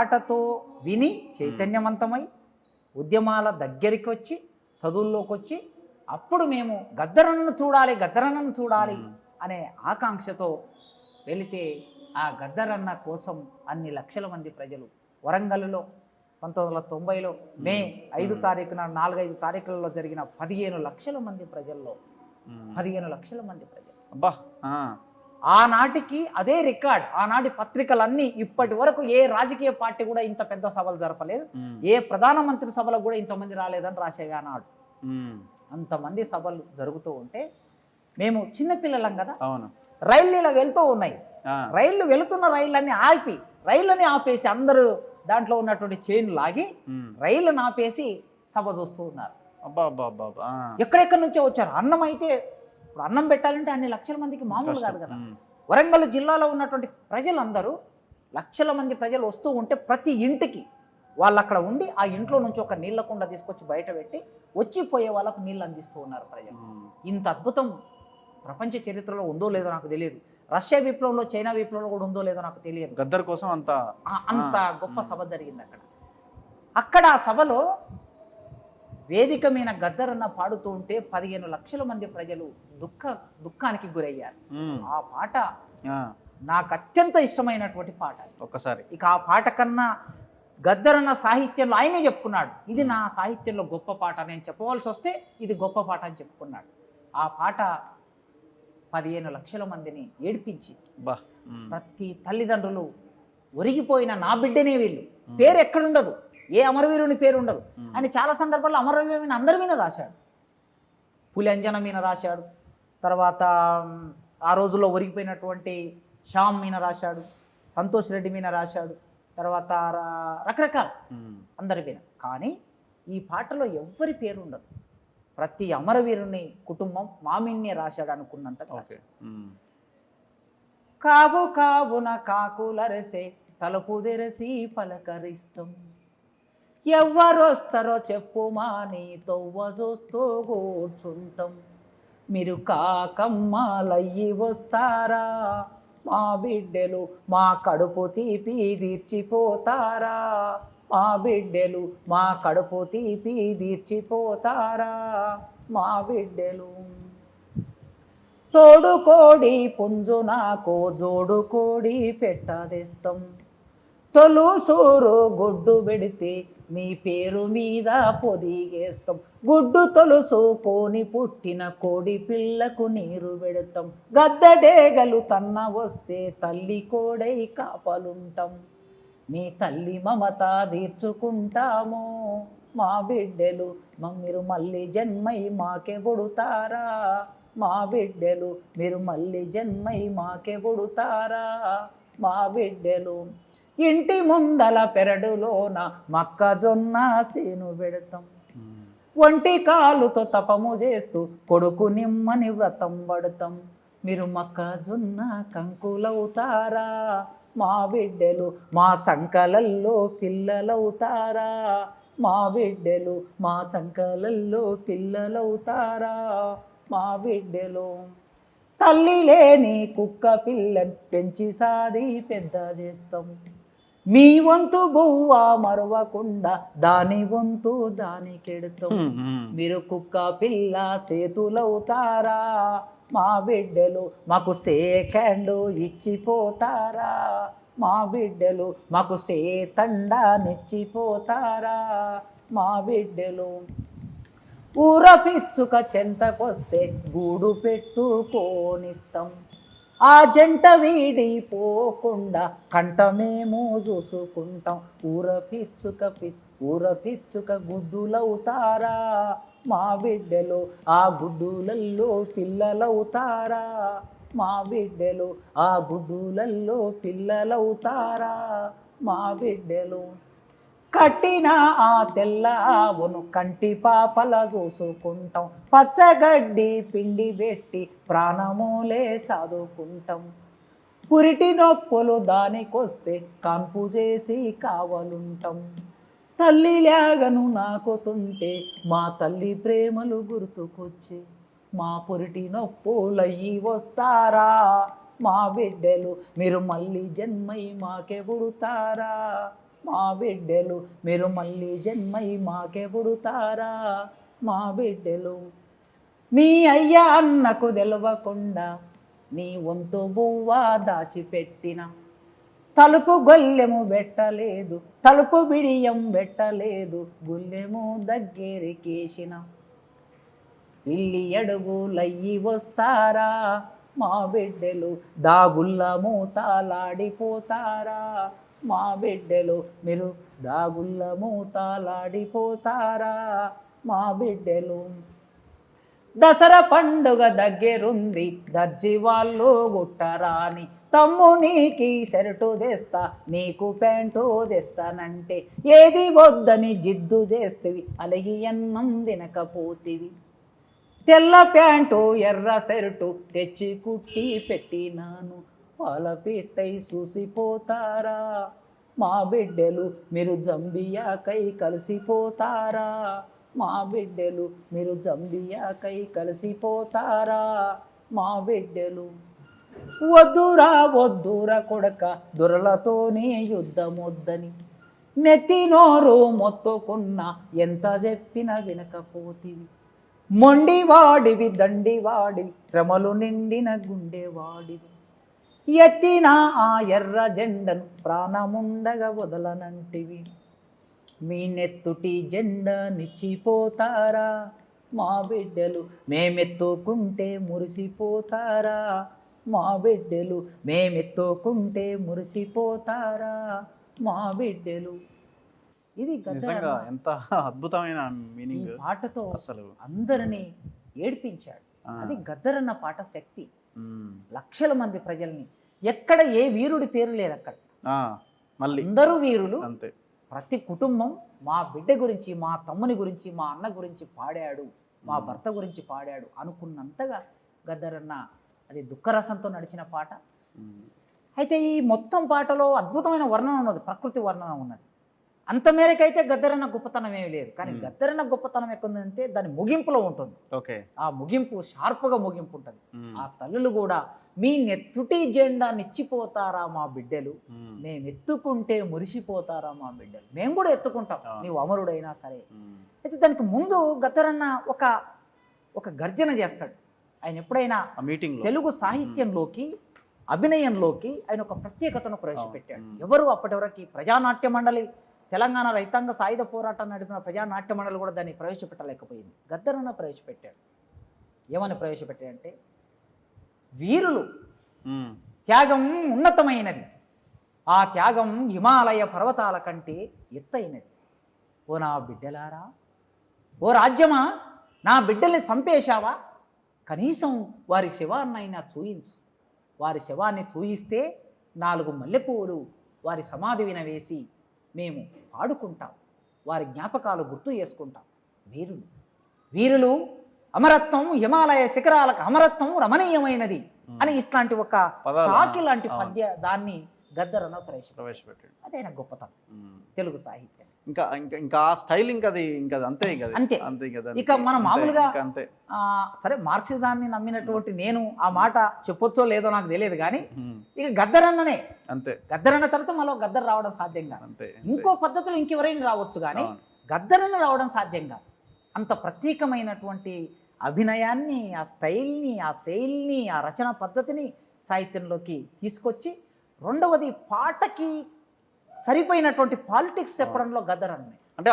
పాటతో విని చైతన్యవంతమై ఉద్యమాల దగ్గరికి వచ్చి చదువుల్లోకి వచ్చి అప్పుడు మేము గద్దరన్నను చూడాలి గద్దరన్నను చూడాలి. అనే ఆకాంక్షతో వెళితే ఆ గద్దరన్న కోసం అన్ని లక్షల మంది ప్రజలు వరంగల్లో పంతొమ్మిది వందల తొంభైలో మే ఐదు తారీఖున నాలుగైదు తారీఖులలో జరిగిన పదిహేను లక్షల మంది ప్రజల్లో. పదిహేను లక్షల మంది ప్రజలు అబ్బా. ఆనాటికి అదే రికార్డ్ ఆనాటి పత్రికలన్నీ ఇప్పటి వరకు ఏ రాజకీయ పార్టీ కూడా ఇంత పెద్ద సభలు జరపలేదు. ఏ ప్రధానమంత్రి సభలకు కూడా ఇంతమంది రాలేదని రాసేవి ఆనాడు. అంతమంది సభలు జరుగుతూ ఉంటే మేము చిన్నపిల్లలం కదా అవును రైళ్ళు ఇలా వెళ్తూ ఉన్నాయి ఆ. రైళ్ళు వెళుతున్న రైళ్ళని ఆపి రైళ్ళని ఆపేసి అందరూ దాంట్లో ఉన్నటువంటి చైన్ లాగి. రైళ్ళని ఆపేసి సభ చూస్తూ ఉన్నారు. ఎక్కడెక్కడి నుంచో వచ్చారు అన్నం అయితే ఇప్పుడు అన్నం పెట్టాలంటే అన్ని లక్షల మందికి మామూలు. కాదు కదా. వరంగల్ జిల్లాలో ఉన్నటువంటి ప్రజలందరూ లక్షల మంది ప్రజలు వస్తూ ఉంటే ప్రతి ఇంటికి వాళ్ళు అక్కడ ఉండి ఆ ఇంట్లో నుంచి ఒక నీళ్ళ కుండ తీసుకొచ్చి బయట పెట్టి వచ్చిపోయే వాళ్ళకు నీళ్ళు అందిస్తూ ఉన్నారు ప్రజలు. ఇంత అద్భుతం ప్రపంచ చరిత్రలో ఉందో లేదో నాకు తెలియదు రష్యా విప్లవంలో చైనా విప్లవంలో కూడా ఉందో లేదో నాకు తెలియదు గద్దర్ కోసం అంత అంత గొప్ప. సభ జరిగింది అక్కడ అక్కడ ఆ సభలో వేదిక మీద గద్దరన్న పాడుతూ ఉంటే పదిహేను లక్షల మంది ప్రజలు దుఃఖ దుఃఖానికి గురయ్యారు. ఆ పాట. నాకు అత్యంత ఇష్టమైనటువంటి పాట ఒక్కసారి ఇక ఆ పాట కన్నా గద్దరన్న సాహిత్యంలో ఆయనే చెప్పుకున్నాడు ఇది నా సాహిత్యంలో గొప్ప పాట నేను చెప్పవలసి వస్తే ఇది గొప్ప పాట అని చెప్పుకున్నాడు ఆ పాట పదిహేను లక్షల మందిని ఏడిపించి. ప్రతి తల్లిదండ్రులు ఒరిగిపోయిన నా బిడ్డనే వీళ్ళు. పేరు ఎక్కడుండదు ఏ అమరవీరుని పేరు ఉండదు. అని చాలా సందర్భాల్లో అమరవీరుని అందరి మీద రాశాడు పులి అంజన మీద రాశాడు తర్వాత మ్, ఆ రోజుల్లో ఒరిగిపోయినటువంటి శ్యామ్ మీద రాశాడు సంతోష్ రెడ్డి మీద రాశాడు తర్వాత రకరకాల. అందరి మీద. కానీ ఈ పాటలో ఎవ్వరి పేరు ఉండదు. ప్రతి అమరవీరుని కుటుంబం మామిన్నే రాశాడు అనుకున్నంత. కావు కావున కాకులరసే తలుపు తెరసి పలకరిస్తాం. ఎవ్వరొస్తారో చెప్పుమా నీ తొవ్వ చూస్తూ కూర్చుంటాం. మీరు కాకమ్మాలయ్యి వస్తారా? మా బిడ్డలు మా కడుపు తీపి తీర్చిపోతారా? మా బిడ్డలు మా కడుపు తీపి తీర్చిపోతారా? మా బిడ్డలు. తోడుకోడి పుంజు నాకు జోడుకోడి పెట్టదిస్తాం. పెట్టదేస్తాం తొలు సూరు గుడ్డు పెడితే మీ పేరు మీద పొదిగేస్తాం గుడ్డు తొలుసుకోని పుట్టిన కోడి పిల్లకు నీరు పెడతాం. గద్దడేగలు తన్న వస్తే తల్లి కోడై కాపలుంటాం. మీ తల్లి మమత తీర్చుకుంటాము. మా బిడ్డలు మీరు మళ్ళీ జన్మై మాకే కొడుతారా మా బిడ్డలు మీరు మళ్ళీ జన్మై మాకే కొడుతారా మా బిడ్డలు ఇంటి ముందల పెరడులోన మొక్కజొన్న సేను పెడతాం. ఒంటి కాలుతో తపము చేస్తూ కొడుకు నిమ్మని వ్రతం పడతాం. మీరు మొక్కజొన్న కంకులవుతారా? మా బిడ్డలు మా సంకలల్లో పిల్లలవుతారా? మా బిడ్డలు మా సంకలల్లో పిల్లలవుతారా? మా బిడ్డలు తల్లి లేని కుక్క పిల్లని పెంచి సాది పెద్ద చేస్తాం. మీ వంతు బువ్వ మరవకుండా దాని వంతు దానికెడతాం మ్మ్. మ్మ్. మీరు కుక్క పిల్ల సేతులవుతారా మా బిడ్డలు మాకు సేకండు ఇచ్చిపోతారా మా బిడ్డలు మాకు సేతండా నెచ్చిపోతారా మా బిడ్డలు ఊర పిచ్చుక చెంతకొస్తే గూడు పెట్టుకోనిస్తాం ఆ జంట వీడిపోకుండా కంఠమేమో చూసుకుంటాం. ఊర పిచ్చుక పి ఊర పిచ్చుక గుడ్డులవుతారా? మా బిడ్డలు ఆ గుడ్డులల్లో పిల్లలవుతారా? మా బిడ్డలు ఆ గుడ్డులల్లో పిల్లలవుతారా? మా బిడ్డలు కట్టిన ఆ తెల్ల ఆవును కంటి పాపల చూసుకుంటాం. పచ్చగడ్డి పిండి పెట్టి ప్రాణములే సాదుకుంటాం. పురిటి నొప్పులు దానికొస్తే కాన్పు చేసి కావలుంటాం. తల్లి లేగను నాకుతుంటే మా తల్లి ప్రేమలు గుర్తుకొచ్చి మా పురిటి నొప్పులయ్యి వస్తారా? మా బిడ్డలు మీరు మళ్ళీ జన్మై మాకే మా బిడ్డలు మీరు మళ్ళీ జన్మై మాకే పుడతారా? మా బిడ్డలు మీ అయ్యా అన్నకు తెలవకుండా నీ వంతు బువ్వ దాచిపెట్టిన. తలుపు గొల్లెము పెట్టలేదు తలుపు బిడియం పెట్టలేదు గుల్లెము దగ్గరికేసిన వెళ్ళి అడుగులయ్యి వస్తారా? మా బిడ్డలు దాగుల్ల మూతాలాడిపోతారా? మా బిడ్డలు మీరు దాగుల్ల మూతలాడిపోతారా? మా బిడ్డలు దసరా పండుగ దగ్గరుంది దర్జీ వాళ్ళు గుట్టరాని తమ్ము నీకి షర్టు తెస్తా నీకు ప్యాంటు తెస్తానంటే ఏది వద్దని జిద్దు చేస్తేవి అలగి అన్నం తినకపోతివి. తెల్ల ప్యాంటు ఎర్ర షర్టు తెచ్చి కుట్టి పెట్టినాను పాలపిట్టై చూసిపోతారా? మా బిడ్డలు మీరు జంబియాకై కలిసిపోతారా? మా బిడ్డలు మీరు జంబియాకై కలిసిపోతారా? మా బిడ్డలు వద్దురా వద్దురా కొడక దొరలతోనే యుద్ధమొద్దని. నెత్తినోరు మొత్తుకున్న ఎంత చెప్పినా వినకపోతివి. మొండివాడివి దండివాడివి శ్రమలు నిండిన గుండెవాడివి. ఎత్తిన ఆ ఎర్ర జెండను ప్రాణముండగా వదలనంటివి. మీ నెత్తుటి జెండా నిచ్చిపోతారా? మా బిడ్డలు మేమెత్తుకుంటే మురిసిపోతారా? మా బిడ్డలు మేమెత్తుకుంటే మురిసిపోతారా? మా బిడ్డలు. ఇది ఎంత అద్భుతమైన మీనింగ్ పాటతో అసలు. అందరినీ ఏడ్పించాడు. అది గద్దరన్న పాట శక్తి. లక్షల మంది ప్రజల్ని. ఎక్కడ ఏ వీరుడి పేరు లేదు అక్కడ. మళ్ళీ. అందరూ వీరులు. అంతే. ప్రతి కుటుంబం మా బిడ్డ గురించి మా తమ్ముని గురించి మా అన్న గురించి పాడాడు మా. భర్త గురించి పాడాడు అనుకున్నంతగా గద్దరన్న అది దుఃఖరసంతో నడిచిన పాట. అయితే ఈ మొత్తం పాటలో అద్భుతమైన వర్ణన ఉన్నది ప్రకృతి వర్ణన ఉన్నది. అంత మేరకైతే గద్దరన్న గొప్పతనం ఏమీ లేదు. కానీ. గద్దరన్న గొప్పతనం ఎక్కడుందంటే దాని ముగింపులో ఉంటుంది. ఓకే. ఆ ముగింపు షార్ప్గా ముగింపు ఉంటుంది ఆ తల్లులు కూడా మీ నెత్తుటి జెండా నిచ్చిపోతారా మా బిడ్డలు? మేము. ఎత్తుకుంటే మురిసిపోతారా మా బిడ్డలు? మేము కూడా ఎత్తుకుంటాం. నీవు అమరుడైనా సరే. అయితే దానికి ముందు గతరన్న ఒక ఒక గర్జన చేస్తాడు. ఆయన ఎప్పుడైనా ఆ మీటింగ్ తెలుగు సాహిత్యంలోకి అభినయంలోకి ఆయన ఒక ప్రత్యేకతను ప్రవేశపెట్టాడు. ఎవరు అప్పటి వరకు ప్రజానాట్య మండలి తెలంగాణ రైతాంగ సాయుధ పోరాటం నడిపిన ప్రజానాట్య మండలి కూడా దాన్ని ప్రవేశపెట్టలేకపోయింది. గద్దరన్న ప్రవేశపెట్టాడు. ఏమని ప్రవేశపెట్టాడంటే వీరులు త్యాగం ఉన్నతమైనది. ఆ త్యాగం హిమాలయ పర్వతాల కంటే ఎత్తైనది. ఓ నా బిడ్డలారా ఓ రాజ్యమా నా బిడ్డల్ని చంపేశావా? కనీసం వారి శవాన్నైనా చూయించు. వారి శవాన్ని చూయిస్తే నాలుగు మల్లెపూలు వారి సమాధి విన వేసి మేము పాడుకుంటాం. వారి జ్ఞాపకాలు గుర్తు చేసుకుంటాం. వీరులు వీరులు అమరత్వం హిమాలయ శిఖరాలకు అమరత్వం రమణీయమైనది అని ఇట్లాంటి ఒక సాకి లాంటి. పద్య దాన్ని గద్దరన ప్రవేశపెట్టాడు. ప్రవేశపెట్టాడు. అదే ఆయన గొప్పతనం. తెలుగు సాహిత్యం. ఇంకా ఇంకా ఇంకా ఆ స్టైల్ ఇంకా అది ఇంకా అంతే ఇంకా అది. అంతే. అంతే ఇంకా అది. ఇక. మనం మామూలుగా అంతే. సరే మార్క్సిజాన్ని నమ్మినటువంటి నేను ఆ మాట చెప్పొచ్చో లేదో నాకు తెలియదు కానీ ఇక గద్దరన్ననే అంతే. గద్దరన్న తర్వాత మళ్ళీ గద్దర్ రావడం సాధ్యం కాదు. అంతే ఇంకో పద్ధతిలో ఇంకెవరైనా రావచ్చు కానీ. గద్దరన్న రావడం సాధ్యం కాదు. అంత ప్రత్యేకమైనటువంటి అభినయాన్ని ఆ స్టైల్ని ఆ శైలిని ఆ రచన పద్ధతిని సాహిత్యంలోకి తీసుకొచ్చి రెండవది పాటకి సరిపోయినటువంటి పాలిటిక్స్ చెప్పడంలో గద్దరన్నే అంటే